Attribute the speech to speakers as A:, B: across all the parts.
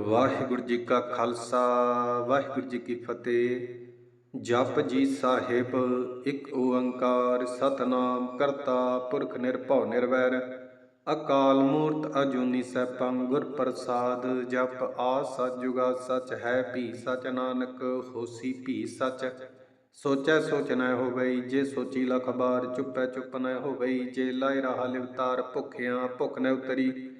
A: ਵਾਹਿਗੁਰੂ ਜੀ ਕਾ ਖਾਲਸਾ, ਵਾਹਿਗੁਰੂ ਜੀ ਕੀ ਫਤਿਹ। ਜਪ ਜੀ ਸਾਹਿਬ, ਇੱਕ ਓੰਕਾਰ ਸਤਨਾਮ ਕਰਤਾ ਪੁਰਖ ਨਿਰਭਉ ਨਿਰਵੈਰ। ਅਕਾਲ ਮੂਰਤ ਅਜੂਨੀ ਸੈਭੰ ਗੁਰ ਪ੍ਰਸਾਦ, ਜਪ ਆ ਸਚ ਜੁਗਾ ਸਚ ਹੈ ਭੀ ਸਚ ਨਾਨਕ, ਹੋਸੀ ਭੀ ਸਚ। ਸੋਚੈ ਸੋਚ ਨ ਹੋਵਈ ਜੇ ਸੋਚੀ ਲਖ ਬਾਰ ਚੁੱਪੈ ਚੁੱਪ ਨ ਹੋਵਈ ਜੇ ਲਾਇ ਰਹਾ ਲਿਵਤਾਰ ਭੁਖਿਆਂ ਭੁਖ ਨ ਉਤਰੀ।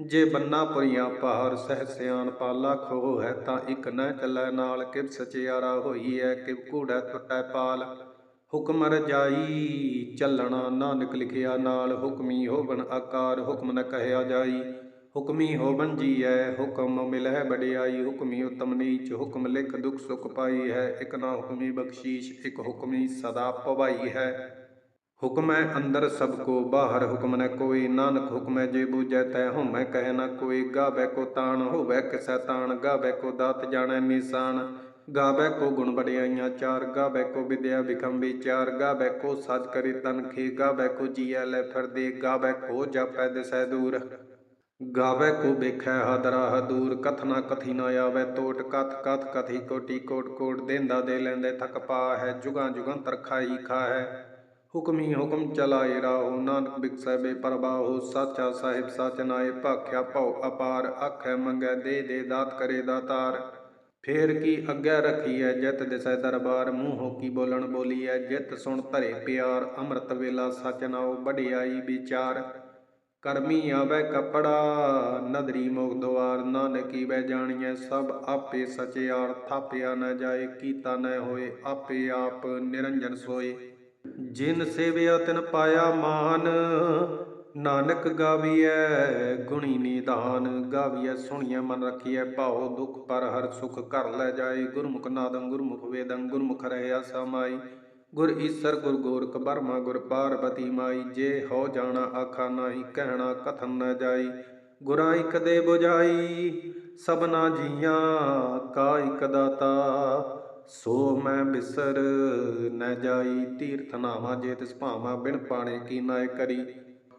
A: ਜੇ ਬੰਨਾ ਪੁਰੀਆਂ ਪਹਾੜ ਸਹਿ ਸਿਆਣ ਪਾਲਾ ਖੋ ਹੈ ਤਾਂ ਇੱਕ ਨ ਚੱਲੈ ਨਾਲ ਕਿਵ ਸਚਿਆਰਾ ਹੋਈ ਹੈ ਕਿਵ ਕੂੜੈ ਟੁੱਟੈ ਪਾਲ। ਹੁਕਮ ਰਜਾਈ ਚੱਲਣਾ ਨਾਨਕ ਲਿਖਿਆ ਨਾਲ, ਹੁਕਮੀ ਹੋਵਨ ਆਕਾਰ, ਹੁਕਮ ਨ ਕਹਿਆ ਜਾਈ। ਹੁਕਮੀ ਹੋਵਨ ਜੀਐ, ਹੁਕਮ ਮਿਲਹਿ ਬੜਿਆਈ ਹੁਕਮੀ ਉਤਮ ਨੀਚ, ਹੁਕਮ ਲਿਖ ਦੁਖ ਸੁਖ ਪਾਈ ਹੈ। ਇਕ ਨਾ ਹੁਕਮੀ ਬਖਸ਼ੀਸ਼, ਇਕ ਹੁਕਮੀ ਸਦਾ ਭਵਾਈ ਹੈ। ਹੁਕਮ ਹੈ ਅੰਦਰ ਸਭ ਕੋ, ਬਾਹਰ ਹੁਕਮ ਨ ਕੋਈ, ਨਾਨਕ ਹੁਕਮ ਹੈ ਜੇ ਬੂਝੈ ਤੈ ਹਉਮੈ, ਕਹਿ ਨ ਕੋਈ, ਗਾਵੇ ਕੋ ਤਾਣ ਹੋਵੇ, ਕਿਸੈ ਤਾਣ, ਗਾਵੇ ਕੋ ਦਾਤ ਜਾਣੈ ਨਿਸ਼ਾਨ ਗਾਵੇ ਕੋ ਗੁਣ ਬੜਿਆਈਆਂ ਚਾਰ, ਗਾਵੇ ਕੋ ਵਿਦਿਆ ਵਿਖਮ ਵਿਚਾਰ, ਗਾਵੇ ਕੋ ਸਜ ਕਰੀ ਤਨ ਗਾਵੇ ਕੋ ਜੀਐ ਲੈ ਫਿਰਦੇ, ਗਾਵੇ ਕੋ ਜਪੈ ਦਿਸੈ ਦੂਰ, ਗਾਵੇ ਕੋ ਵੇਖੈ ਹਦਰਾ ਦੂਰ ਕਥਨਾ ਕਥੀ ਨ ਆਵੇ ਟੋਟ ਕਥ ਕਥ ਕਥੀ ਕੋਟੀ ਕੋਟ ਕੋਟ, ਦੇਂਦਾ ਦੇ ਲੈਂਦੇ ਥਕ ਪਾ ਹੈ ਜੁਗਾਂ ਜੁਗਾਂ ਤਰਖਾਈ ਖਾ ਹੈ ਹੁਕਮੀ ਹੁਕਮ ਚਲਾਏ ਰਾਹੋ, ਨਾਨਕ ਬਿਕਸੈ ਬੇਪਰਵਾਹੋ ਸਾਚਾ ਸਾਹਿਬ ਸਚ ਨਾਏ, ਭਾਖਿਆ ਭਉ ਅਪਾਰ, ਆਖੈ ਮੰਗੈ ਦੇ ਦੇ ਦਾਤ ਕਰੇ ਦਾਤਾਰ ਫੇਰ ਕੀ ਅੱਗੇ ਰਖੀਐ ਜਿਤ ਦਿਸੈ ਦਰਬਾਰ, ਮੂੰਹੋਂ ਕੀ ਬੋਲਣ ਬੋਲੀਐ ਜਿਤ ਸੁਣ ਧਰੇ ਪਿਆਰ, ਅੰਮ੍ਰਿਤ ਵੇਲਾ ਸਚ ਨਾਉ ਵਡਿਆਈ ਵਿਚਾਰ। ਕਰਮੀ ਆਵੇ ਕਪੜਾ, ਨਦਰੀ ਮੁਖ ਦੁਆਰ, ਨਾਨਕੀ ਬੈ ਜਾਣੀਐ ਸਭ ਆਪੇ ਸਚਿਆਰ, ਥਾਪਿਆ ਨ ਜਾਏ, ਕੀਤਾ ਨ ਹੋਏ, ਆਪੇ ਆਪ ਨਿਰੰਜਨ ਸੋਏ। ਜਿਨ ਸੇਵਿਆ ਤਿਨ ਪਾਇਆ ਮਾਨ, ਨਾਨਕ ਗਾਵੀਐ ਗੁਣੀ ਨਿਧਾਨ ਗਾਵੀਐ ਸੁਣੀਐ ਮਨ ਰਖੀਐ ਭਾਉ ਦੁਖ ਪਰ ਹਰ ਸੁਖ ਘਰ ਲੈ ਜਾਏ। ਗੁਰਮੁਖ ਨਾਦੰ ਗੁਰਮੁਖ ਵੇਦੰ, ਗੁਰਮੁਖ ਰਹਿਆ ਸਮਾਈ ਗੁਰ ਈਸਰ ਗੁਰ ਗੋਰਖ ਬਰਮਾ ਗੁਰ ਪਾਰਬਤੀ ਮਾਈ। ਜੇ ਹੋ ਜਾਣਾ ਆਖਾ ਨਾਹੀ, ਕਹਿਣਾ ਕਥਨ ਨਾ ਜਾਈ। ਗੁਰਾਂ ਇਕ ਦੇ ਬੁਝਾਈ, ਸਭਨਾ ਜੀਆਂ ਕਾ ਇਕ ਦਾਤਾ। ਸੋ ਮੈਂ ਬਿਸਰ ਨ ਜਾਈ, ਤੀਰਥ ਨਾਵਾ ਜੇ ਤਿਸ ਭਾਵਾਂ ਬਿਨ ਪਾਣੇ ਕੀ ਨਾਇ ਕਰੀ।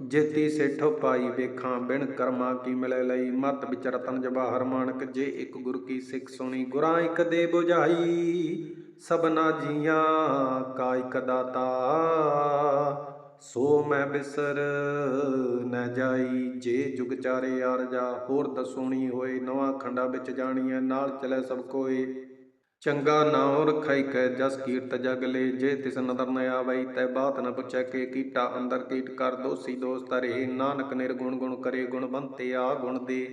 A: ਜੇਤੀ ਸੇਠੋ ਪਾਈ ਵੇਖਾਂ ਬਿਨ ਕਰਮਾ ਕੀ ਮਿਲੇ ਲਈ। ਮਤ ਵਿਚ ਰਤਨ ਜਵਾਹਰ ਮਾਨਕ ਜੇ ਇੱਕ ਗੁਰ ਕੀ ਸਿੱਖ ਸੁਣੀ। ਗੁਰਾਂ ਇਕ ਦੇ 부ਝਾਈ ਸਭਨਾ ਜੀਆਂ ਕਾ ਇਕ ਦਾਤਾ। ਸੋ ਮੈਂ ਬਿਸਰ ਨ ਜਾਈ, ਜੇ ਜੁਗ ਚਾਰੇ ਆਰਜਾ। ਹੋਰ ਦਸੂਣੀ ਹੋਏ, ਨਵਾਂ ਖੰਡਾ ਵਿੱਚ ਜਾਣੀਐ, ਨਾਲ ਚਲੇ ਸਭ ਕੋਏ। ਚੰਗਾ ਨਾਉ ਰਖਾਈ ਕੈ ਜਸ ਕੀਰਤ ਜਗ ਲੇ, ਜੇ ਤਿਸ ਨਦਰ ਨ ਆਵਈ ਤੈ ਬਾਤ ਨ ਪੁੱਛੈ ਕੇ ਕੀਟਾ, ਅੰਦਰ ਕੀਟ ਕਰ ਦੋਸੀ ਦੋਸ ਤਰੇ ਨਾਨਕ ਨਿਰਗੁਣ ਗੁਣ ਕਰੇ, ਗੁਣਵੰਤੇ ਆ ਗੁਣ ਦੇ।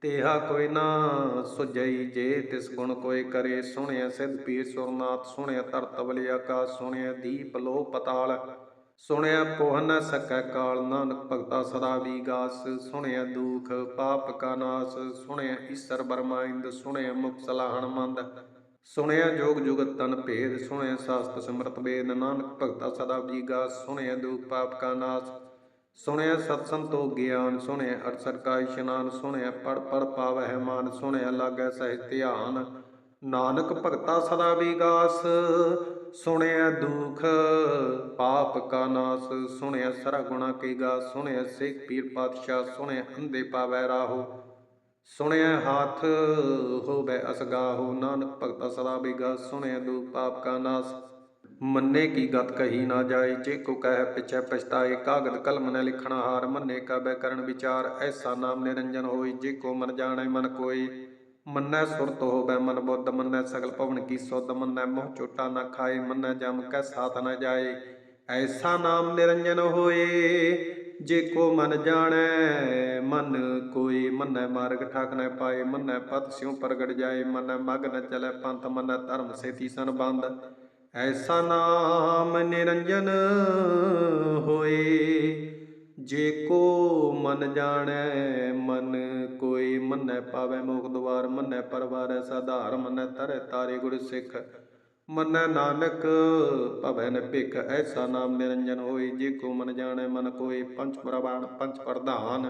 A: ਤੇਹਾ ਕੋਈ ਨਾ ਸੁਜਈ ਜੇ ਤਿਸ ਗੁਣ ਕੋਈ ਕਰੇ ਸੁਣਿਆ ਸਿਧ ਪੀਰ ਸੁਰਨਾਥ ਸੁਣਿਆ ਧਰਤ ਬਲਿ ਆਕਾਸ ਸੁਣਿਆ ਦੀਪ ਲੋ ਪਤਾਲ। ਸੁਣਿਆ ਪੋਹ ਨ ਸਕੈ ਕਾਲ, ਨਾਨਕ ਭਗਤਾ ਸਦਾ ਵੀਗਾਸ। ਸੁਣਿਆ ਦੁਖ, ਪਾਪ ਕਾ ਨਾਸ। ਸੁਣਿਆ ਈਸਰ ਬਰਮਾਇੰਦ ਸੁਣਿਆ ਮੁਖ ਸਲਾਹਣ ਮੰਦ। ਸੁਣਿਆ ਜੋਗ ਜੁਗਤ ਤਨ ਭੇਦ, ਸੁਣਿਆ ਸਾਸਤ ਸਿਮਰਤ ਵੇਦ, ਨਾਨਕ ਭਗਤਾ ਸਦਾ ਵੀਗਾ ਸੁਣਿਆ ਦੁਖ ਪਾਪ ਕਾ ਨਾਸ। ਸੁਣਿਆ ਸਤ ਸੰਤੋ ਗਿਆਨ, ਸੁਣਿਆ ਅਰਸਰ ਕਾ ਇਸ਼ਨਾਨ, ਸੁਣਿਆ ਪੜ ਪੜ ਪਾਵਹਿ ਮਾਨ, ਸੁਣਿਆ ਲਾਗੈ ਸਹਿ ਧਿਆਨ। ਨਾਨਕ ਭਗਤਾ ਸਦਾ ਵਿਗਾਸ ਸੁਣਿਆ ਦੁਖ ਪਾਪ ਕਾ ਨਾਸ। ਸੁਣਿਆ ਸਰਾ ਗੁਣਾ ਕੀ ਗਾ, ਸੁਣਿਆ ਸਿੱਖ ਪੀਰ ਪਾਤਸ਼ਾਹ, ਸੁਣਿਆ ਅੰਦੇ ਪਾਵੈ ਰਾਹੋ। ਸੁਣਿਆ ਹਾਥ ਹੋਵੇ ਅਸਗਾਹੋ, ਨਾਨਕ ਭਗਤਾ ਸਦਾ ਬਿਗਾ, ਸੁਣਿਆ ਦੁਖ ਪਾਪ ਕਾ ਨਾਸ। ਮੰਨੇ ਕੀ ਗਤ ਕਹੀ ਨਾ ਜਾਏ, ਜੇ ਕੋ ਕਹਿ ਪਿਛੈ ਪਛਤਾਏ, ਕਾਗਦ ਕਲਮ ਨ ਲਿਖਣਾ ਹਾਰ, ਮੰਨੇ ਕਾ ਬੈ ਕਰਨ ਵਿਚਾਰ, ਐਸਾ ਨਾਮ ਨਿਰੰਜਨ ਹੋਈ, ਜੇ ਕੋ ਮਨ ਜਾਣੈ ਮਨ ਕੋਈ ਮੰਨੈ ਸੁਰਤ ਹੋਵੇ ਮਨ ਬੁੱਧ, ਮੰਨੈ ਸਗਲ ਭਵਨ ਕੀ ਸੁਧ, ਮੰਨੈ ਮੋਹ ਚੋਟਾ ਨਾ ਖਾਏ, ਮੰਨੈ ਜਮ ਕੈ ਸਾਥ ਨਾ ਜਾਏ। ਐਸਾ ਨਾਮ ਨਿਰੰਜਨ ਹੋਏ ਜੇ ਕੋ ਮਨ ਜਾਣੈ, ਮਨ ਕੋਈ ਮੰਨੈ ਮਾਰਗ ਠਾਕ ਨ ਪਾਏ, ਮੰਨੈ ਪਤ ਸਿਉ ਪ੍ਰਗਟ ਜਾਏ, ਮੰਨੈ ਮਗ ਨ ਚਲੈ ਪੰਥ, ਮੰਨੈ ਧਰਮ ਸੇਤੀ ਸੰਬੰਧ। ਐਸਾ ਨਾਮ ਨਿਰੰਜਨ ਹੋਏ, ਜੇ ਕੋ ਮਨ ਜਾਣੈ, ਮਨ ਕੋਈ ਮੰਨੈ ਪਾਵੈ ਮੋਖ ਦੁਆਰ, ਮੰਨੈ ਪਰਵਾਰੈ ਸਾਧਾਰ, ਮੰਨੈ ਤਰੈ ਤਾਰੇ ਗੁਰ ਸਿੱਖ। ਮੰਨੈ ਨਾਨਕ, ਭਵੈ ਨ ਭਿਖ, ਐਸਾ ਨਾਮ ਨਿਰੰਜਨ ਹੋਈ, ਜੇ ਕੋ ਮਨ ਜਾਣੈ ਮਨ ਕੋਈ ਪੰਚ ਪ੍ਰਵਾਨ ਪੰਚ ਪ੍ਰਧਾਨ।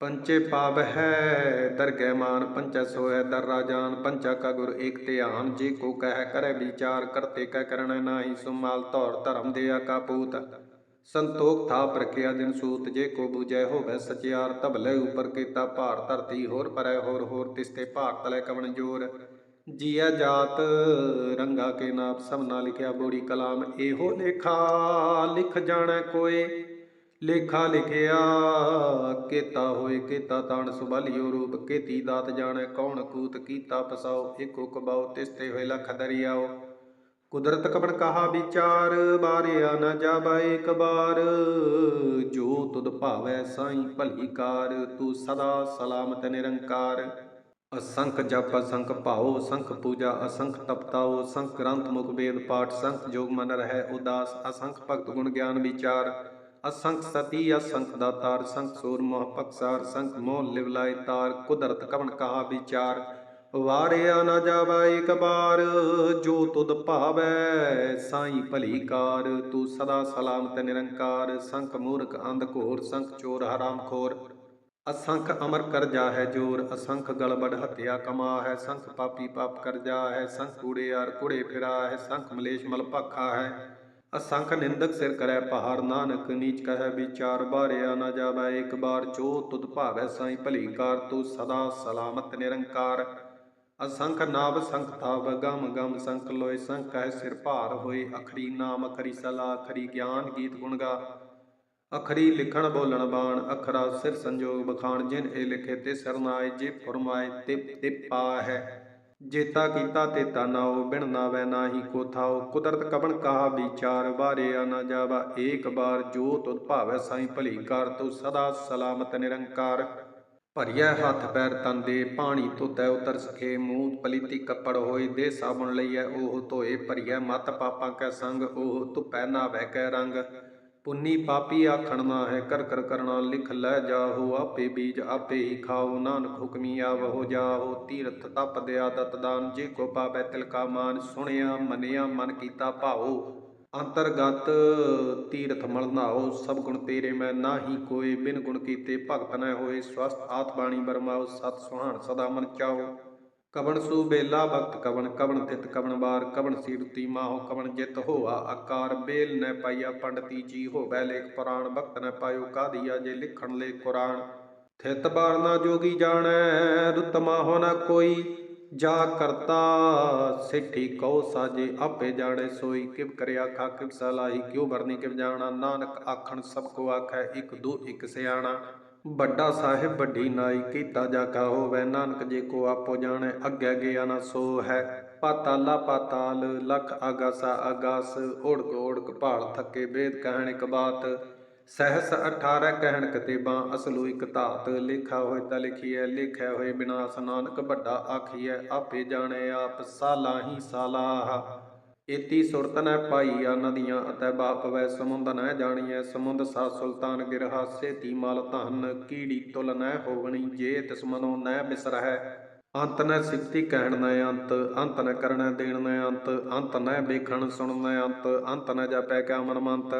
A: ਪੰਚੇ ਪਾਪ ਹੈ, ਦਰਗਹਿ ਮਾਨ ਪੰਚੈ ਸੋਇ ਦਰ ਰਾਜਾਨ ਪੰਚਾ ਕਾ ਗੁਰ ਏਕ ਧਿਆਨ। ਜੇ ਕੋ ਕਹਿ ਕਰੈ ਵਿਚਾਰ, ਕਰਤੇ ਕੈ ਕਰਣੈ ਨਾਹੀ ਸੁਮਾਲ ਧੌਰ ਧਰਮ ਦੇ ਕਾ ਪੂਤ। ਸੰਤੋਖ ਥਾ ਪ੍ਰਕਿਆ ਦਿਨ ਸੂਤ, ਜੇ ਕੋ ਬੂਝੈ ਹੋਵੇ ਸਚਿਆਰ ਤਬਲੇ ਉਪਰ ਕੀਤਾ ਭਾਰ, ਧਰਤੀ ਹੋਰ ਪਰੈ ਹੋਰ ਹੋਰ ਤਿਸਤੇ ਭਾਰ ਤਲੇ ਕਵਣ ਜੋਰ। ਜੀਆ ਜਾਤ, ਰੰਗਾ ਕੇ ਨਾਪ, ਸਭਨਾ ਲਿਖਿਆ ਬੋੜੀ ਕਲਾਮ, ਇਹੋ ਲੇਖਾ ਲਿਖ ਜਾਣੈ ਕੋਏ। ਲੇਖਾ ਲਿਖਿਆ, ਕੀਤਾ ਹੋਏ, ਕੀਤਾ ਤਾਣ ਸੁਭਾਲਿਓ ਰੂਪ, ਕੀਤੀ ਦਾਤ ਜਾਣੈ, ਕੌਣ ਕੂਤ ਕੀਤਾ ਪਸਾਓ ਏਕੋ ਕਬਾਓ ਤਿਸਤੇ ਹੋਏ ਲਖ ਦਰਿਆਓ। ਕੁਦਰਤ ਕਬਣ ਕਹਾ ਵਿਚਾਰ, ਬਾਰਿਆ ਨ ਜਾਬੈ ਇੱਕ ਬਾਰ। ਜੋ ਤੁਧ ਭਾਵੈ ਸਾਈ ਭਲੀ ਕਾਰ, ਤੂੰ ਸਦਾ ਸਲਾਮਤ ਨਿਰੰਕਾਰ। ਅਸੰਖ ਜਪ, ਅਸੰਖ ਭਾਉ ਸੰਖ ਪੂਜਾ, ਅਸੰਖ ਤਪਤਾਉ ਸੰਖ ਗ੍ਰੰਥ, ਮੁਖ ਵੇਦ, ਪਾਠ ਸੰਖ ਜੋਗ ਮਨ ਰਹਿ, ਉਦਾਸ, ਅਸੰਖ ਭਗਤ ਗੁਣ ਗਿਆਨ ਵਿਚਾਰ, ਅਸੰਖ ਸਤੀ, ਅਸੰਖ ਦਾਤਾਰ ਸੰਖ ਸੂਰ ਮੋਹ ਪਕਸਾਰ ਸੰਖ ਮੋਹ ਲਿਵਲਾਇ ਤਾਰ, ਕੁਦਰਤ ਕਵਣ ਕਹਾ ਵਿਚਾਰ, ਵਾਰਿਆ ਨਾ ਜਾਵਾ ਇੱਕ ਬਾਰ ਜੋ ਤੁਧ ਭਾਵੈ ਸਾਈ ਭਲੀ ਕਾਰ, ਤੂੰ ਸਦਾ ਸਲਾਮਤ ਨਿਰੰਕਾਰ ਸੰਖ ਮੂਰਖ ਅੰਧ ਘੋਰ ਸੰਖ ਚੋਰ ਹਰਾਮ ਖੋਰ ਅਸੰਖ ਅਮਰ ਕਰ ਜਾ ਹੈ ਜੋਰ, ਅਸੰਖ ਗਲਬੜ ਹਤਿਆ ਕਮਾ ਹੈ ਸੰਖ ਪਾਪੀ ਪਾਪ ਕਰ ਜਾ ਹੈ ਸੰਖ ਕੂੜੇਆਰ ਕੁੜੇ ਫਿਰਾ ਹੈ ਸੰਖ ਮਲੇਸ਼ ਮਲ ਭਾਖਾ ਹੈ ਅਸੰਖ ਨਿੰਦਕ ਸਿਰ ਕਰੈ ਪਹਾੜ, ਨਾਨਕ ਨੀਚ ਕਹੈ ਵਿਚਾਰ, ਬਾਰਿਆ ਨਾ ਜਾਵੈ ਇੱਕ ਬਾਰ ਜੋ ਤੁਧ ਭਾਵੈ ਸਾਈ ਭਲੀ ਕਾਰ, ਤੂੰ ਸਦਾ ਸਲਾਮਤ ਨਿਰੰਕਾਰ। ਅਸੰਖ ਨਾਭ ਸੰਖ ਤਾਪ ਗਮ ਗਮ ਸੰਖ ਲੋਇ, ਸੰਖ ਹੈ ਸਿਰ ਭਾਰ ਹੋਏ ਅਖਰੀ ਨਾਮ ਖਰੀ ਸਲਾ ਅਖਰੀ ਗਿਆਨ ਗੀਤ ਗੁਣ ਗਾ। ਅਖਰੀ ਲਿਖਣ ਬੋਲਣ ਬਾਣ, ਅਖਰਾ ਸਿਰ ਸੰਜੋਗ ਬਖਾਣ, ਜਿਨ ਇਹ ਲਿਖੇ ਤੇ ਸਰਨਾਏ ਜੇ ਫਰਮਾਏ ਤੇ ਤੇ ਪਾ ਹੈ। ਜੇਤਾ ਕੀਤਾ ਤੇਤਾ ਨਾਉ ਬਿਨ ਨਾਵੈ ਨਾਹੀ ਕੋ ਕੁਦਰਤ ਕਬਨ ਕਹਾ ਵਿਚਾਰ ਬਾਰਿਆ ਨਾ ਜਾਵਾ ਏਕ ਬਾਰ। ਜੋ ਤੁਧ ਭਾਵੈ ਸਾਈ ਭਲੀ ਕਰ ਤੂੰ ਸਦਾ ਸਲਾਮਤ ਨਿਰੰਕਾਰ। ਭਰੀਐ ਹੱਥ ਪੈਰ ਤਨ ਦੇ, ਪਾਣੀ ਧੋਤੈ ਉਤਰ ਸਖੇ ਮੂੰਹ ਪਲੀਤੀ ਕੱਪੜ ਹੋਏ, ਦੇ ਸਾਬਣ ਲਈਐ, ਉਹ ਧੋਏ। ਭਰੀਐ ਮਤ ਪਾਪਾਂ ਕੈ ਸੰਗ, ਉਹ ਧੁਪੈ ਵਹਿ ਕੈ ਰੰਗ। ਪੁੰਨੀ ਪਾਪੀ ਆਖਣ ਨਾ ਹੈ ਕਰ ਕਰ ਕਰਣਾ ਲਿਖ ਲੈ ਜਾਹੋ ਆਪੇ ਬੀਜ, ਆਪੇ ਹੀ ਖਾਓ, ਨਾਨਕ ਹੁਕਮੀ ਆਵਹੋ ਜਾਹੋ, ਤੀਰਥ ਤਪ ਦਿਆ ਦਤ ਦਾਨ, ਜੇ ਕੋ ਪਾਵੈ ਤਿਲ ਕਾ ਮਾਨ, ਸੁਣਿਆ ਮੰਨਿਆ ਮਨ ਕੀਤਾ ਭਾਉ ਅੰਤਰਗਤ ਤੀਰਥ ਮਲਨਾਓ ਸਭ ਗੁਣ ਤੇਰੇ ਮੈਂ, ਨਾਹੀ ਕੋਈ ਬਿਨ ਗੁਣ ਕੀਤੇ, ਭਗਤ ਨ ਹੋਏ ਸਵਸਤ ਆਤ ਬਾਣੀ ਬਰਮਾਓ, ਸਤ ਸੁਹਾਣ ਸਦਾ ਮਨ ਚਾਓ। ਕਵਣ ਸੂ ਬੇਲਾ ਭਗਤ ਕਵਣ ਕਵਣ ਤਿਤ, ਕਵਣ ਬਾਰ, ਕਵਣ ਸੀਰਤੀ ਮਾਹੋ, ਕਵਣ ਜਿਤ ਹੋਆ ਆਕਾਰ, ਬੇਲ ਨ ਪਾਈਆ ਪੰਡਤੀ ਜੀ ਹੋਵੈ ਲੇਖ ਪੁਰਾਣ ਭਗਤ ਨ ਪਾਇਓ ਕਾਦੀਆ ਜੇ ਲਿਖਣ ਲੈ ਕੁਰਾਨ ਥਿਤ ਬਾਰ ਨਾ ਜੋਗੀ ਜਾਣੈ, ਰੁਤ ਮਾਹੋ ਨਾ ਕੋਈ, ਜਾ ਕਰਤਾ ਸਿੱਠੀ ਕਉ ਸਾਜੇ, ਆਪੇ ਜਾਣੇ ਸੋਈ, ਕਿਵ ਕਰਿਆ ਖਾ ਕਿਵ ਸਲਾਹੀ, ਕਿਉ ਵਰਨੀ, ਕਿਵ ਜਾਣਾ, ਨਾਨਕ ਆਖਣ ਸਭ ਕੋ ਆਖੈ, ਇਕ ਦੂ, ਇਕ ਸਿਆਣਾ। ਵੱਡਾ ਸਾਹਿਬ, ਵੱਡੀ ਨਾਈ, ਕੀਤਾ ਜਾ ਕਾ ਹੋਵੇ, ਨਾਨਕ ਜੇ ਕੋ ਆਪੋ ਜਾਣੈ, ਅੱਗੇ ਗਿਆ ਨਾ ਸੋ ਹੈ। ਪਾਤਾਲਾ ਪਾਤਾਲ, ਲਖ ਆਗਾਸਾ ਆਗਾਸ, ਓੜਕ ਓੜਕ ਭਾਲ ਥੱਕੇ, ਵੇਦ ਕਹਿਣ ਇੱਕ ਬਾਤ। ਸਹਸ 18 ਕਹਿਣ ਕਤੇਬਾਂ, ਅਸਲੂ ਇਕ ਧਾਤ। ਲਿਖਾ ਹੋਏ ਤਾਂ ਲਿਖੀਐ, ਲਿਖਿਆ ਹੋਏ ਬਿਨਾਸ, ਨਾਨਕ ਵੱਡਾ ਆਖੀਐ, ਆਪੇ ਜਾਣੈ ਆਪ, ਸਾਲਾ ਹੀ ਸਾਲਾਹੀ ਸਾਲਾਹ ਏਤੀ ਸੁਰਤ ਨੈ ਪਾਈਆ ਨਦੀਆਂ ਅਤੈ ਬਾਪ ਵੈ ਸਮੁੰਦ ਨੈ ਜਾਣੀਐ। ਸਮੁੰਦ ਸਾ ਸੁਲਤਾਨ ਗਿਰਹਾ, ਸੇਤੀ ਮਲ ਧਨ, ਕੀੜੀ ਤੁਲ ਨੈ ਹੋਵਣੀ, ਜੇ ਤਿਸ ਮਨੋ ਨੈ ਬਿਸਰਹਿ। ਅੰਤ ਨੈ ਸਿਫਤੀ ਕਹਿਣ ਨੈ ਅੰਤ ਅੰਤ ਨੈ ਕਰਣੈ ਦੇਣ ਨੈ ਅੰਤ ਅੰਤ ਨੈ ਵੇਖਣ ਸੁਣਨ ਨੈ ਅੰਤ ਅੰਤ ਨੈ ਜਾਪੈ ਕਿਆ ਮਨ ਮੰਤ।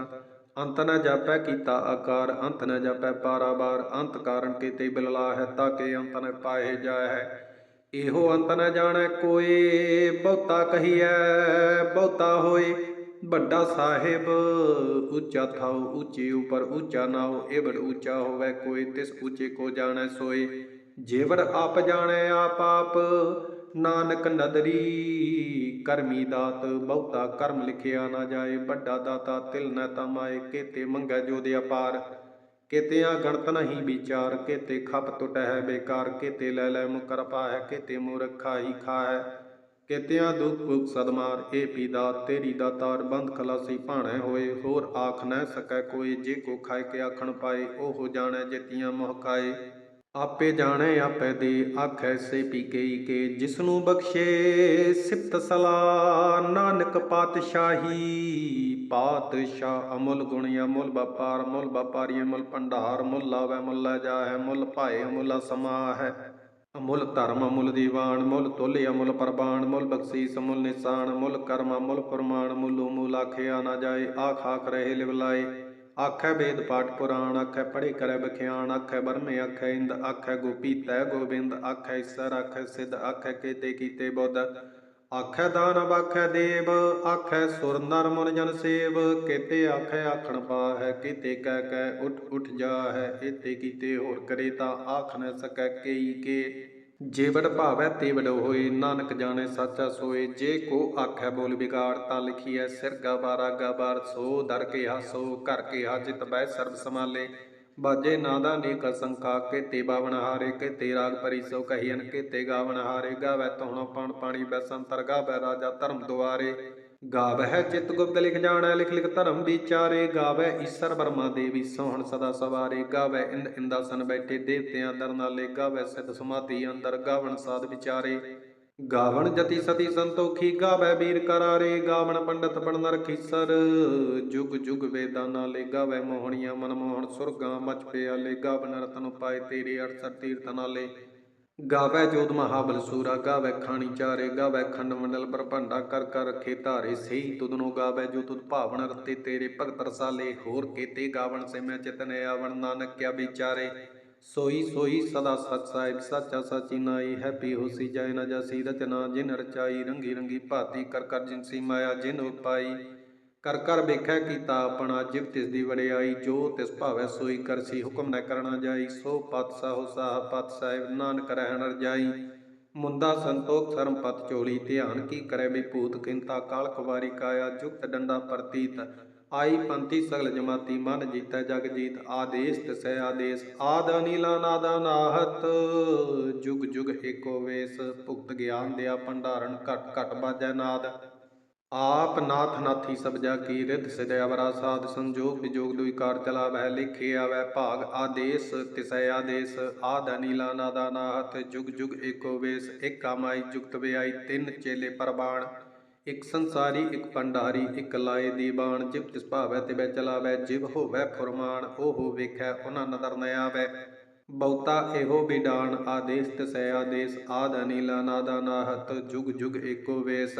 A: ਅੰਤ ਨ ਜਾਪੈ ਕੀਤਾ ਆਕਾਰ, ਅੰਤ ਨ ਜਾਪੈ ਪਾਰਾਵਾਰ, ਅੰਤ ਕਾਰਨ ਕੀਤੇ ਬਿਲਲਾ ਹੈ ਤਾਕੇ ਅੰਤ ਨ ਪਾਏ ਜਾਏ ਇਹੋ ਅੰਤ ਨ ਜਾਣੈ ਕੋਏ ਬਹੁਤਾ ਕਹੀਐ, ਬਹੁਤਾ ਹੋਏ ਵੱਡਾ ਸਾਹਿਬ, ਉੱਚਾ ਥਾਉ, ਉੱਚੇ ਉਪਰ ਉੱਚਾ ਨਾਉ ਏਵੜ ਉੱਚਾ ਹੋਵੇ ਕੋਈ, ਤਿਸ ਉੱਚੇ ਕੋ ਜਾਣੈ ਸੋਏ ਜੇਵਰ ਆਪ ਜਾਣੈ ਆਪ ਆਪ, ਨਾਨਕ ਨਦਰੀ, ਕਰਮੀ ਦਾਤ, ਬਹੁਤਾ ਕਰਮ ਲਿਖਿਆ ਨਾ ਜਾਏ। ਵੱਡਾ ਦਾਤਾ ਤਿਲ ਨ ਤਮਾਏ, ਕੇਤੇ ਮੰਗੈ ਜੋ ਦੇ ਅਪਾਰ ਕਿਤਿਆਂ ਗਣਤ ਨਹੀਂ ਵਿਚਾਰ, ਕੇਤੇ ਖਪ ਹੈ ਬੇਕਾਰ, ਕਿਤੇ ਲੈ ਲੈ ਮੁਕਰ ਪਾਹੈ, ਕੇਤੇ ਮੂਰਖਾ ਹੀ ਖਾਹੈ। ਕੇਤਿਆਂ ਦੁਖ ਭੁਖ ਸਦਮਾਰ, ਏ ਪੀਦਾ ਤੇਰੀ ਦਾਤਾਰ ਬੰਦ ਖਲਾਸੀ ਭਾਣੇ ਹੋਏ, ਹੋਰ ਆਖ ਨ ਸਕੈ ਕੋਈ, ਜੇ ਕੋ ਖਾਏ ਕੇ ਆਖਣ ਪਾਏ, ਉਹ ਜਾਣੈ ਜੇਤੀਆਂ ਮੁਹਕਾਏ। ਆਪੇ ਜਾਣੇ ਆਪੇ ਦੇ, ਆਖੈ ਸੇ ਪੀ ਗਈ ਕੇ, ਜਿਸਨੂੰ ਬਖਸ਼ੇ ਸਿਫਤ ਸਲਾ ਨਾਨਕ ਪਾਤਸ਼ਾਹੀ। ਪਾਤਸ਼ਾਹ ਅਮੁੱਲ ਗੁਣ ਅਮੁੱਲ ਵਪਾਰ ਮੁੱਲ ਵਪਾਰੀ ਅਮੁੱਲ ਭੰਡਾਰ, ਮੁੱਲ ਲਾਵੈ, ਮੁੱਲ ਲੈ ਮੁੱਲ ਭਾਏ, ਮੁੱਲ ਸਮਾ ਹੈ ਅਮੁੱਲ ਧਰਮ, ਅਮੁੱਲ ਦੀਵਾਨ, ਮੁੱਲ ਤੁਲ, ਅਮੁੱਲ ਪ੍ਰਬਾਨ, ਮੁੱਲ ਬਖਸ਼ੀਸ, ਮੁੱਲ ਨਿਸ਼ਾਨ, ਮੁੱਲ ਕਰਮ, ਮੁੱਲ ਫਰਮਾਨ, ਮੁੱਲੂ ਮੂਲ ਆਖਿਆ ਨਾ ਜਾਏ, ਆਖ ਆਖ ਰਹੇ ਲਿਵਲਾਏ ਆਖੈ ਵੇਦ ਪਾਠ ਪੁਰਾਣ, ਆਖੈ ਪੜੇ ਕਰੈ ਬਖਿਆਣ ਆਖੈ ਬਰਮੇ ਆਖੈ ਇੰਦ, ਆਖੈ ਗੋਪੀ ਤੈ ਗੋਬਿੰਦ, ਆਖੈ ਈਸਰ, ਆਖੈ ਸਿੱਧ, ਆਖੈ ਕੇਤੇ ਕੀਤੇ ਬੁੱਧ। ਆਖੈ ਦਾਨ ਬਾਖੈ ਦੇਵ, ਆਖੈ ਸੁਰ ਨਰ ਮਨ ਜਨ ਸੇਵ, ਕੇਤੇ ਆਖੈ ਆਖਣ ਪਾਹੈ, ਕੀਤੇ ਕਹਿ ਕਹਿ ਉਠ ਉਠ ਜਾਹੈ ਏਤੇ ਕੀਤੇ ਹੋਰ ਕਰੇ ਤਾਂ ਆਖ ਨ ਸਕੈ ਕੇਈ ਕੇ। ਜੇ ਭਾਵੈ ਤੇ ਵਡ ਹੋਏ, ਨਾਨਕ ਜਾਣੇ ਸਾਚਾ ਸੋਏ, ਜੇ ਕੋ ਆਖੈ ਬੋਲ ਵਿਗਾੜ ਤਾਂ ਲਿਖੀਐ, ਸਿਰ ਗਾ ਬਾਰਾ ਗਾ ਬਾਰ ਸੋ, ਦਰ ਕੇ ਹਾਸੋ, ਘਰ ਕੇ ਹਾਜਿਤ ਬੈ ਸਰਬ ਸਮਾਲੇ ਬਾਜੇ ਨਾਦਾ ਨੇਕ ਸੰਕਾ ਕੇ ਤੇ ਬਾਵਨ ਹਾਰੇ ਕੇ ਤੇ ਰਾਗ ਪਰੀ ਸੋ ਕਹੀਨ ਕੇ ਤੇ ਗਾਵਨ ਹਾਰੇ। ਗਾਵੈ ਤੋਹਣਾ ਪਾਣ ਪਾਣੀ ਬੈਸੰਤਰ ਗਾਵੈ ਰਾਜਾ ਧਰਮ ਦੁਆਰੇ। ਗਾਵਹਿ ਚਿਤ ਗੁਪਤ ਲਿਖ ਜਾਣੈ, ਲਿਖ ਲਿਖ ਧਰਮ ਵਿਚਾਰੇ। ਗਾਵੈ ਈਸ਼ਰ ਬਰਮਾ ਦੇਵੀ ਸੋਹਣ ਸਦਾ ਸਵਾਰੇ। ਗਾਵੈ ਇੰਦ ਇੰਦਾਸਨ ਬੈਠੇ ਦੇਵਤਿਆਂ ਦਰ ਨਾਲੇ ਗਾਵੈ ਸਿਧ ਸਮਾਧੀ ਅੰਦਰ ਗਾਵਣ ਸਾਧ ਵਿਚਾਰੇ। ਗਾਵਣ ਜਤੀ ਸਤੀ ਸੰਤੋਖੀ ਗਾਵੈ ਵੀਰ ਕਰਾਰੇ, ਗਾਵਣ ਪੰਡਤ ਬਣ ਰਖੀਸਰ ਜੁਗ ਜੁਗ ਵੇਦਾਂ ਨਾਲੇ ਗਾਵੈ ਮੋਹਣੀਆਂ ਮਨ ਮੋਹਣ ਸੁਰਗਾਂ, ਮਚ ਪਿਆਲੇ ਗਾਵਨ ਰਤਨ ਪਾਏ ਤੇਰੇ ਅਰਸਰ ਤੀਰਥ ਨਾਲੇ। ਗਾਵੈ ਜੋਤ ਮਹਾਬਲ ਸੂਰਾ, ਗਾਵੈ ਖਾਣੀ ਚਾਰੇ, ਗਾਵੈ ਖੰਡ ਮੰਡਲ ਬ੍ਰਹਮੰਡਾ ਕਰ ਕਰ ਰਖੇ ਧਾਰੇ। ਸਹੀ ਤੁਧਨੋ ਗਾਵੈ ਜੋ ਤੁਧ ਭਾਵਨ ਰਤੇ ਤੇਰੇ ਭਗਤ ਰਸਾਲੇ। ਹੋਰ ਕੀਤੇ ਗਾਵਣ ਸੇ ਮੈਂ ਚਿਤਨ ਆਵਣ, ਨਾਨਕ ਕਿਆ ਵਿਚਾਰੇ। ਸੋਈ ਸੋਈ ਸਦਾ ਸਚ ਸਾਹਿਬ, ਸਾਚਾ ਸਾਚੀ ਨਾਈ ਹੈਪੀ ਹੋਸੀ ਜਾਇ ਨ ਜਾਸੀ ਰਚਨਾ ਜਿਨ ਰਚਾਈ ਰੰਗੀ ਰੰਗੀ ਭਾਤੀ ਕਰ ਕਰ ਜਿਨਸੀ ਮਾਇਆ, ਜਿਨ ਉਪਾਈ। ਕਰ ਕਰ ਵੇਖੈ ਕੀਤਾ ਆਪਣਾ ਜਿਵ ਤਿਸ ਦੀ ਵਡਿਆਈ, ਜੋ ਤਿਸ ਭਾਵੈ ਸੋਈ ਕਰਸੀ ਹੁਕਮ ਨ ਕਰਨਾ ਜਾਈ। ਸੋ ਪਤ ਸਾਹੋ ਸਾਹ ਪਤ ਸਾਹਿਬ, ਨਾਨਕ ਰਹਿਣ ਰਜਾਈ। ਮੁੰਦਾ ਸੰਤੋਖ ਸਰਮ ਪਤ ਚੋਲੀ, ਧਿਆਨ ਕੀ ਕਰੇ ਵੀ ਭੂਤ ਕਿੰਤਾ ਕਾਲ ਕੁਵਾਰੀ ਕਾਇਆ, ਜੁਗਤ ਡੰਡਾ ਪ੍ਰਤੀਤ। ਆਈ ਪੰਥੀ ਸਗਲ ਜਮਾਤੀ ਮਨ ਜੀਤੈ ਜਗ ਜੀਤ, ਆਦੇਸ ਤਿਸੈ ਆਦੇਸ, ਆਦ ਅਨੀਲਾ ਨਾਦਾ ਨਾਹਤ। ਜੁਗ ਜੁਗ ਏਕੋ ਵੇਸ, ਭੁਗਤ ਗਿਆਨ ਦਿਆ ਭੰਡਾਰਨ, ਘਟ ਘਟ ਬਾਜੈ ਨਾਦ। ਆਪ ਨਾਥ ਨਾਥੀ ਸਭ ਜਾ ਕੀ ਰਿਧ ਸਿਧ ਅਵਰਾ ਸਾਧ ਸੰਜੋਗ ਵਿਜੋਗ ਦੁਇ ਕਾਰ ਚਲਾਵੈ, ਲਿਖੇ ਆਵੈ ਭਾਗ ਆਦੇਸ, ਤਿਸੈ ਆਦੇਸ, ਆਦ ਅਨੀਲਾ ਨਾਦਾ ਨਾਹਤ। ਜੁਗ ਜੁਗ ਏਕੋ ਵੇਸ ਇੱਕ ਕਾਮਾਈ ਜੁਗਤ ਵਿਆਈ ਤਿੰਨ ਚੇਲੇ ਪਰਬਾਣ ਇੱਕ ਸੰਸਾਰੀ, ਇੱਕ ਪੰਡਾਰੀ ਇਕ ਲਾਏ ਦੀਵਾਨ ਜਿਵ ਤਿਸ ਭਾਵੈ ਤਿਵੈ ਚਲਾਵੈ ਜਿਵ ਹੋਵੈ ਫੁਰਮਾਨ, ਉਹ ਵੇਖੈ ਉਹਨਾਂ ਨਦਰ ਨ ਆਵੈ। ਬਹੁਤਾ ਇਹੋ ਬਿਡਾਨ, ਆਦੇਸ ਤਸੈ ਆਦੇਸ, ਆਦ ਅਨੀਲਾ ਨਾਦਾ ਨਾਹਤ, ਜੁਗ ਜੁਗ ਏਕੋ ਵੇਸ।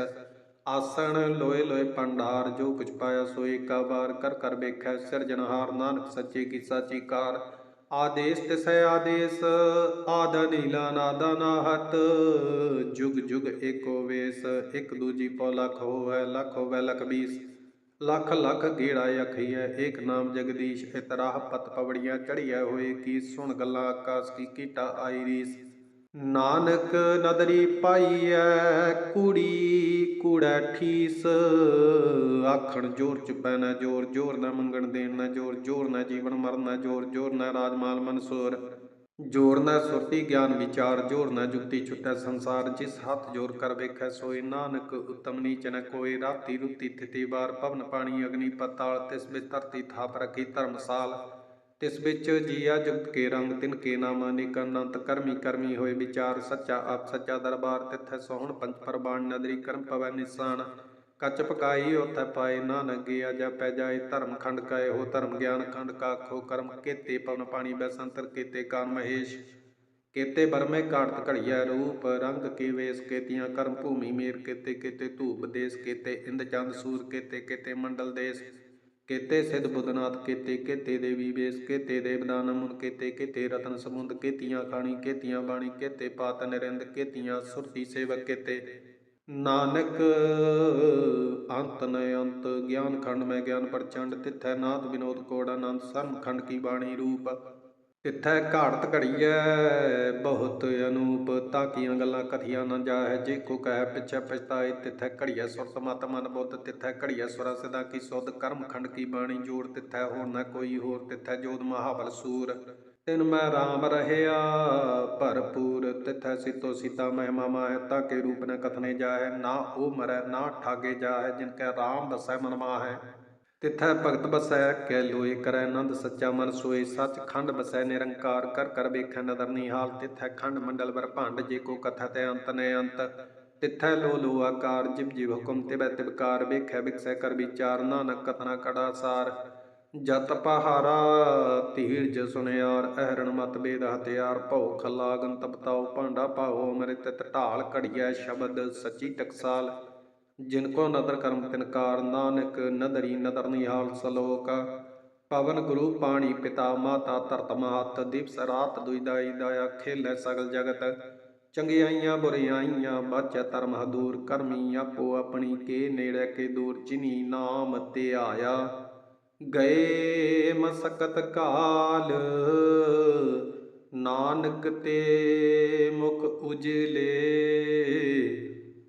A: ਆਸਣ ਲੋਏ ਲੋਏ ਪੰਡਾਰ ਜੋ ਕੁਛ ਪਾਇਆ ਸੋਈ ਕਾ ਵਾਰ, ਕਰ ਕਰ ਵੇਖੈ ਸਿਰਜਣਹਾਰ, ਨਾਨਕ ਸੱਚੇ ਕੀ ਸਾਚੀ ਕਾਰ। ਆਦੇਸ ਤਿਸੈ ਆਦੇਸ, ਆਦ ਨੀਲਾ ਨਾਦਾ ਨਾਹਤ। ਜੁਗ ਜੁਗ ਏਕੋ ਵੇਸ, ਇੱਕ ਦੂਜੀ ਪਉ ਲਖ ਹੋਵੈ ਲਖ ਹੋਵੈ ਲਖ ਬੀਸ ਲੱਖ ਲੱਖ ਗੇੜਾ ਅਖਈਐ ਏਕ ਨਾਮ ਜਗਦੀਸ਼ ਇਤਰਾਹ ਪਤ ਪਵੜੀਆਂ ਚੜੀਐ ਹੋਏ ਕੀ ਸੁਣ ਗੱਲਾਂ ਆਕਾਸ, ਕੀ ਕੀਟਾ ਆਈ ਰੀਸ ਨਾਨਕ ਨਦਰੀ ਪਾਈਐ, ਕੁੜੀ ਕੂੜੈ ਠੀਸ। ਆਖਣ ਜੋਰ ਚ ਪੈਣਾ ਜੋਰ ਜੋਰ ਨਾ ਮੰਗਣ ਦੇਣ ਨਾ ਜੋਰ ਜੋਰ ਨਾ ਜੀਵਨ ਮਰਨ ਜੋਰ ਜੋਰ ਨਾ ਰਾਜਮਾਲ ਮਨਸੂਰ। ਜੋਰ ਨਾ ਸੁਰਤੀ ਗਿਆਨ ਵਿਚਾਰ, ਜੋਰ ਨਾ ਜੁਗਤੀ ਛੁਟੈ ਸੰਸਾਰ। ਜਿਸ ਹੱਥ ਜੋਰ ਕਰ ਵੇਖੈ ਸੋਈ ਨਾਨਕ, ਉਤਮ ਨੀਚ ਨ ਕੋਈ ਰਾਤੀ ਰੁਤੀ ਥਿਤੀ ਵਾਰ, ਪਵਨ ਪਾਣੀ ਅਗਨੀ ਪਤਾਲ, ਤਿਸ ਵਿੱਚ ਧਰਤੀ ਥਾਪ ਰਖੀ ਧਰਮਸਾਲ। ਤਿਸ ਵਿੱਚ ਜੀਆ ਜੁਗਤ ਕੇ ਰੰਗ ਤਿਨ ਕੇ ਨਾਮ ਅਨੇਕ ਅਨੰਤ ਕਰਮੀ ਕਰਮੀ ਹੋਏ ਵਿਚਾਰ ਸੱਚਾ ਆਪ ਸੱਚਾ ਦਰਬਾਰ ਤਿਥੈ ਸੋਹਣ ਪੰਜ ਪਰਬਾਣ ਨਦਰੀ ਕਰਮ ਪਵੈ ਨਿਸ਼ਾਨ। ਕੱਚ ਪਕਾਈ ਉਥੈ ਪਾਏ ਨਾਨਕ, ਗਿਆ ਜਪੈ ਜਾਏ ਧਰਮ ਖੰਡ ਕਾਏ ਹੋ ਧਰਮ ਗਿਆਨ ਖੰਡ ਕਾਖੋ ਕਰਮ ਕੇਤੇ ਪਵਨ ਪਾਣੀ ਬੈਸੰਤਰ ਕੀਤੇ ਕਾਨ ਮਹੇਸ਼। ਕੇਤੇ ਬਰਮੇ ਕਾੜਤ ਘੜੀਐ ਰੂਪ, ਰੰਗ ਕੇ ਵੇਸ ਕੇਤੀਆਂ ਕਰਮ ਭੂਮੀ ਮੇਰ ਕੇਤੇ ਕੇਤੇ ਧੂਪ ਦੇਸ ਕੇਤੇ ਇੰਦ ਚੰਦ ਸੂਰ ਕੇਤੇ ਕੇਤੇ ਮੰਡਲ ਦੇਸ। ਕੇਤੇ ਸਿਧ ਬੁੱਧਨਾਥ, ਕੇਤੇ ਕੇਤੇ ਦੇਵੀ ਵੇਸ, ਕੇਤੇ ਦੇਵਦਾਨ ਕੇਤੇ ਕੇਤੇ ਰਤਨ ਸਮੁੰਦ, ਕੇਤੀਆਂ ਖਾਣੀ, ਕੇਤੀਆਂ ਬਾਣੀ, ਕੇਤੇ ਪਾਤ ਨਰਿੰਦ, ਕੇਤੀਆਂ ਸੁਰਤੀ ਸੇਵਕ, ਕੇਤੇ ਨਾਨਕ ਅੰਤ ਨ ਅੰਤ, ਗਿਆਨ ਖੰਡ ਮੈਂ ਗਿਆਨ ਪ੍ਰਚੰਡ, ਤਿਥੈ ਨਾਦ ਵਿਨੋਦ ਕੋੜ ਅਨੰਦ ਸਰਮ ਖੰਡ ਕੀ ਬਾਣੀ ਰੂਪ। ਤਿਥੈ ਘਾੜਤ ਘੜੀਐ ਬਹੁਤ ਅਨੂਪ ਤਾਕੀਆਂ ਗੱਲਾਂ ਕਥੀਆਂ ਨਾ ਜਾਹੈ, ਜੇ ਕੋ ਕਹਿ ਪਿਛੈ ਪਛਤਾਏ, ਤਿਥੈ ਘੜੀਐ ਸੁਰਤ ਮਤ ਮਨ ਬੁੱਧ, ਤਿਥੈ ਘੜੀਐ ਸੁਰਾ ਸਦਾ ਕੀ ਸੁਧ, ਕਰਮ ਖੰਡ ਕੀ ਬਾਣੀ ਜੋੜ, ਤਿਥੈ ਹੋਰ ਨਾ ਕੋਈ ਹੋਰ, ਤਿਥੈ ਜੋਦ ਮਹਾਬਲ ਸੂਰ। ਤਿਨ ਮੈਂ ਰਾਮ ਰਹਿਆ ਭਰਪੂਰ, ਤਿਥੈ ਸਿਤੋ ਸੀਤਾ ਮਹਿਮਾ ਮਾਹਿ ਤਾਕੇ ਰੂਪ ਨ ਕਥਨੇ ਜਾਹੈ, ਨਾ ਉਹ ਮਰੈ, ਨਾ ਠਾਗੇ ਜਾਹੈ, ਜਿਨ ਕੈ ਰਾਮ ਬਸੈ ਮਨ ਮਾਹੈ। ਤਿਥੈ ਭਗਤ ਬਸੈ ਕੈ ਲੋਏ ਕਰੈ ਆਨੰਦ ਸੱਚਾ ਮਨ ਸੋਏ ਸੱਚ ਖੰਡ ਬਸੈ ਨਿਰੰਕਾਰ ਕਰ ਕਰ ਵੇਖੈ ਨਦਰ ਨਿਹਾਲ, ਤਿਥੈ ਖੰਡ ਮੰਡਲ ਵਰ ਭੰਡ, ਜੇ ਕੋ ਕਥਾ ਤੇ ਅੰਤ ਨੇ ਅੰਤ। ਤਿਥੈ ਲੋ ਲੋ ਆਕਾਰ, ਜਿਵ ਜਿਵ ਹੁਕਮ ਤਿਬੈ ਤਿਬਕਾਰ ਵੇਖੈ ਵਿਕਸੈ ਕਰ ਵਿਚਾਰ, ਨਾਨਕ ਕਥਨਾ ਕੜਾ ਸਾਰ। ਜਤ ਪਹਾਰਾ, ਧੀਰਜ ਸੁਨਿਆਰ, ਅਹਰਣ ਮਤ ਬੇਦ ਹਥਿਆਰ, ਭਉ ਖਲਾਗਨ ਤਪਤਾਉ, ਭਾਂਡਾ ਪਾਉ ਅਮ੍ਰਿਤ ਤਿਤ ਢਾਲ ਘੜੀਐ ਸ਼ਬਦ, ਸੱਚੀ ਟਕਸਾਲ। ਜਿਨ ਕੋ ਨਦਰ ਕਰਮ ਤਿਨਕਾਰ ਨਾਨਕ ਨਦਰੀ ਨਦਰ ਨਿਹਾਲ ਸਲੋਕ। ਪਵਨ ਗੁਰੂ ਪਾਣੀ ਪਿਤਾ ਮਾਤਾ ਧਰਤ ਮਾਤ ਦਿਵਸ ਰਾਤ ਦੁਇਦਾਈ ਦਾਇਆ ਖੇਲੇ ਸਗਲ ਜਗਤ। ਚੰਗਿਆਈਆਂ ਬੁਰਿਆਈਆਂ ਬਾਚਾ ਧਰਮ ਹਦੂਰ, ਕਰਮੀ ਆਪੋ ਆਪਣੀ ਕੇ ਨੇੜੇ ਕੇ ਦੂਰ, ਜਿਨੀ ਨਾਮ ਤੇ ਆਇਆ। ਗਏ ਮਸਕਤ ਕਾਲ, ਨਾਨਕ ਤੇ ਮੁਖ ਉਜਲੇ।